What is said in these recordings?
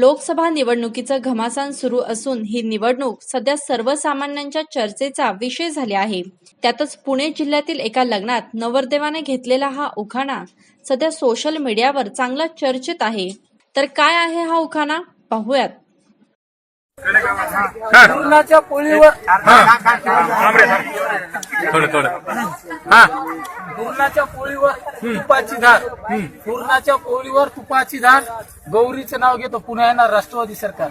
लोकसभा निवडणुकीचं घमासान सुरू असून ही निवडणूक सध्या सर्वसामान्यांच्या चर्चेचा विषय झाली आहे. त्यातच पुणे जिल्ह्यातील एका लग्नात नवरदेवाने घेतलेला हा उखाणा सध्या सोशल मीडियावर चांगला चर्चेत आहे. तर काय आहे हा उखाणा? पाहूयात. पोळीवर हा. पूर्णाच्या पोळीवर तुपाची धार. पूर्णाच्या पोळीवर तुपाची धार. गौरीचं नाव घेतो. पुन्हा येणार राष्ट्रवादी सरकार.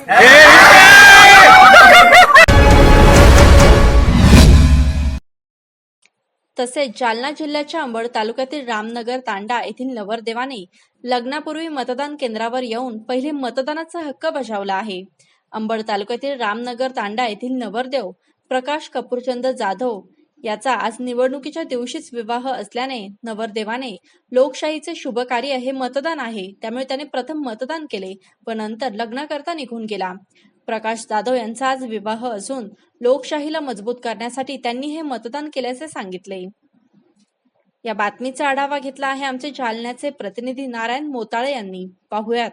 तसेच जालना जिल्ह्याच्या अंबड तालुक्यातील रामनगर तांडा येथील नवरदेवाने लग्नापूर्वी मतदान केंद्रावर येऊन पहिले मतदानाचा हक्क बजावला आहे. अंबड तालुक्यातील रामनगर तांडा येथील नवरदेव प्रकाश कपूरचंद जाधव याचा आज निवडणुकीच्या दिवशीच विवाह असल्याने नवरदेवाने लोकशाहीचे शुभ कार्य हे मतदान आहे. त्यामुळे त्याने प्रथम मतदान केले व नंतर लग्नाकरता निघून गेला. प्रकाश जाधव यांचा आज विवाह असून लोकशाहीला मजबूत करण्यासाठी त्यांनी हे मतदान केल्याचे सांगितले. या बातमीचा आढावा घेतला आहे आमचे जालन्याचे प्रतिनिधी नारायण मोताळे यांनी. पाहुयात.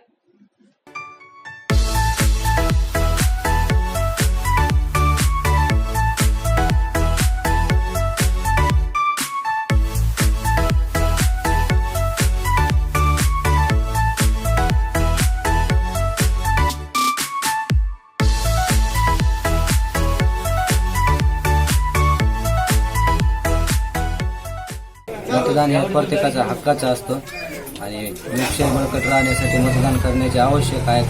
मतदान हे प्रत्येकाचा हक्काचा असतो. आणि लोकशाही बळकट राहण्यासाठी मतदान करण्याचे आवश्यक आहे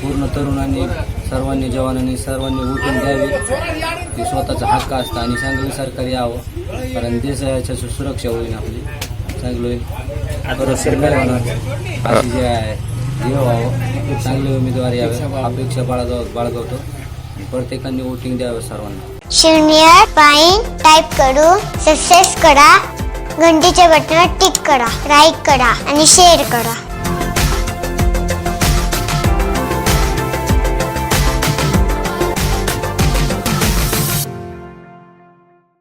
पूर्ण तरुणांनी सर्वांनी जवानांनी सर्वांनी उठून द्यावे ते स्वतःचा हक्क असतं आणि चांगलं सरकार यावं. कारण देशाच्या सुरक्षा होईल आपली. चांगलं होईल सरकार अशी जे आहे हे व्हावं. चांगले उमेदवार यावे. अपेक्षा बाळगाव बाळगवतो. प्रत्येकाने वोटिंग द्यावं सर्वांना. शून्य पाईन टाईप करू. सक्सेस करा. घंटीच्या बटनावर टिक करा लाईक करा आणि शेअर करा.